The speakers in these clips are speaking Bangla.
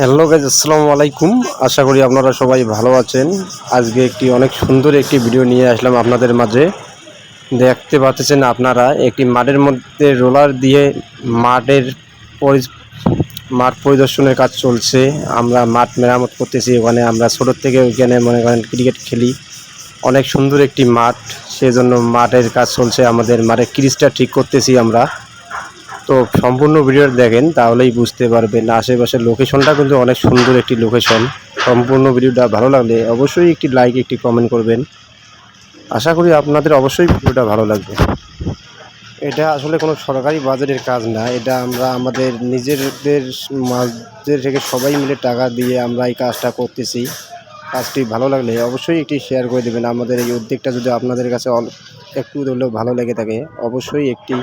হ্যালো গাইজ আসসালামু আলাইকুম। আশা করি আপনারা সবাই ভালো আছেন। আজকে একটি অনেক সুন্দর একটি ভিডিও নিয়ে আসলাম আপনাদের মাঝে। দেখতে পাচ্ছেন আপনারা, একটি মাঠের মধ্যে রোলার দিয়ে মাঠের মাঠ পরিদর্শনের কাজ চলছে। আমরা মাঠ মেরামত করতেছি, ওখানে আমরা ছোটোর থেকে ওইখানে মনে করেন ক্রিকেট খেলি। অনেক সুন্দর একটি মাঠ, সেজন্য মাঠের কাজ চলছে আমাদের। মাঠের ক্রিজটা ঠিক করতেছি আমরা। তো সম্পূর্ণ ভিডিও দেখেন, তাহলেই বুঝতে পারবেন। আশেপাশের লোকেশনটা কিন্তু অনেক সুন্দর একটি লোকেশন। সম্পূর্ণ ভিডিওটা ভালো লাগলে অবশ্যই একটি লাইক একটি কমেন্ট করবেন। আশা করি আপনাদের অবশ্যই ভিডিওটা ভালো লাগবে। এটা আসলে কোনো সরকারি বাজেটের কাজ না, এটা আমরা আমাদের নিজেদের মাঝে থেকে সবাই মিলে টাকা দিয়ে আমরা এই কাজটা করতেছি। কাজটি ভালো লাগলে অবশ্যই একটি শেয়ার করে দেবেন। আমাদের এই উদ্যোগটা যদি আপনাদের কাছে একটু হলেও ভালো লেগে থাকে, অবশ্যই একটি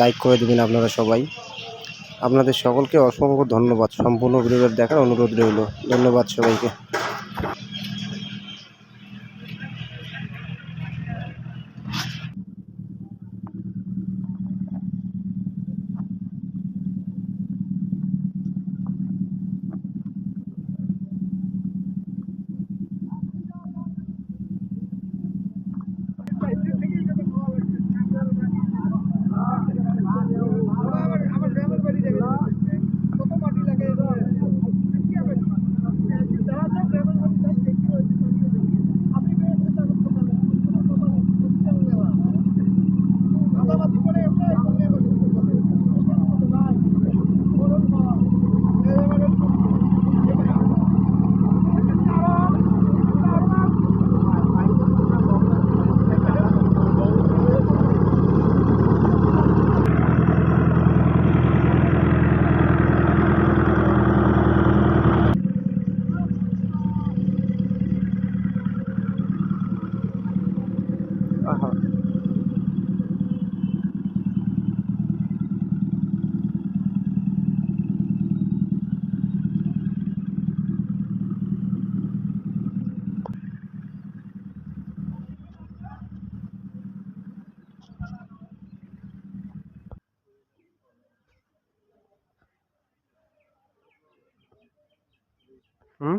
লাইক করে দেবেন আপনারা সবাই। আপনাদের সকলকে অসংখ্য ধন্যবাদ। সম্পূর্ণ ভিডিওটা দেখার অনুরোধ রইল। ধন্যবাদ সবাইকে। Tama Hm.